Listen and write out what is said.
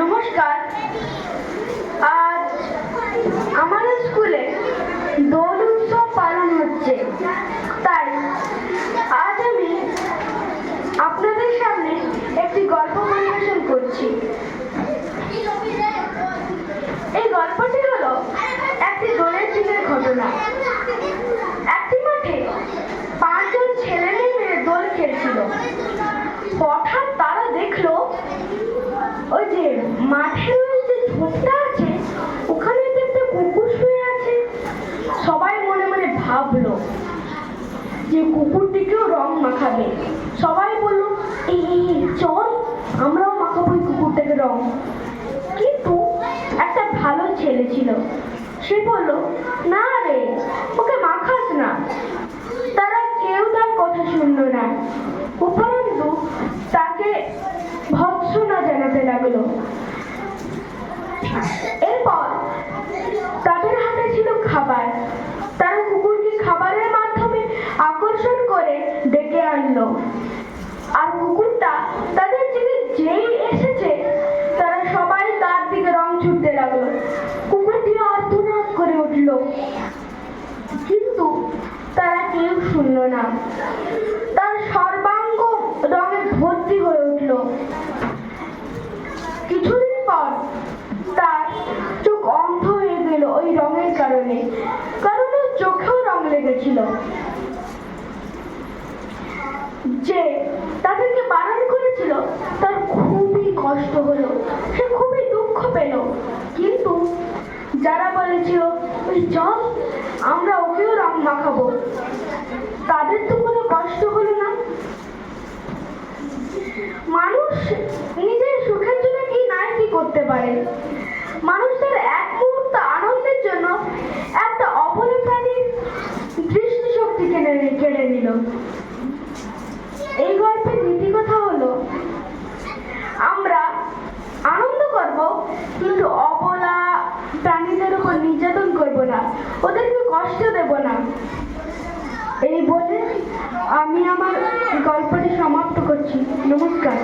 নমস্কার। আজ আমাদের স্কুলে দোল উৎসব পালন হচ্ছে। তাই আজ আমি আপনাদের সামনে একটি গল্প পরিবেশন করছি। এই গল্পটি হলো একটি দোলের দিনের ঘটনা। একটি মাঠে পাঁচজন ছেলে মেয়ে দোল খেলছিল। হঠাৎ তারা দেখল ওই যে মাঠের ওই যে ঝোপটা আছে ওখানে একটা কুকুর শুয়ে আছে। সবাই মনে মনে ভাবলো যে কুকুরটিকেও রং মাখাবে। সবাই বলল এই, চল আমরাও মাখাবো ওই কুকুরটাকে রং। কিন্তু একটা ভালো ছেলে ছিল। সে বলল না রে ওকে মাখাস না তারা কেউ তার কথা শুনলো না উপরন্তু তাকে ভৎসনা জানাতে এরপর তাদের হাতে ছিল খাবার। তারা কুকুরকে খাবারের মাধ্যমে আকর্ষণ করে ডেকে আনলো। আর কুকুরটা তাদের দিকে যেই এসেছে, তারা সবাই তার দিকে রং ছুটতে লাগল। কুকুরটি আর্তনাদ করে উঠল। কিন্তু তারা কেউ শুনলো না। তার সর্বাঙ্গ রঙে ভর্তি হয়ে উঠল। কারণে কারণ ওর চোখেও রং লেগেছিল। যে তাদেরকে বারণ করেছিল, তার খুবই কষ্ট হলো। সে খুবই দুঃখ পেল। কিন্তু যারা বলেছিল, ওই চল, আমরা ওকেও রং মাখাবো। তাদের তো কোনো কষ্ট হলো না। মানুষ নিজের সুখের জন্য কি নাই কি করতে পারে? মানুষ তার এক এই গল্পের নীতি কথা হলো, আমরা আনন্দ করব, কিন্তু অবলা প্রাণীদের উপর নির্যাতন করব না, ওদেরকে কষ্ট দেব না। এই বলে আমি আমার গল্পটি সমাপ্ত করছি। নমস্কার।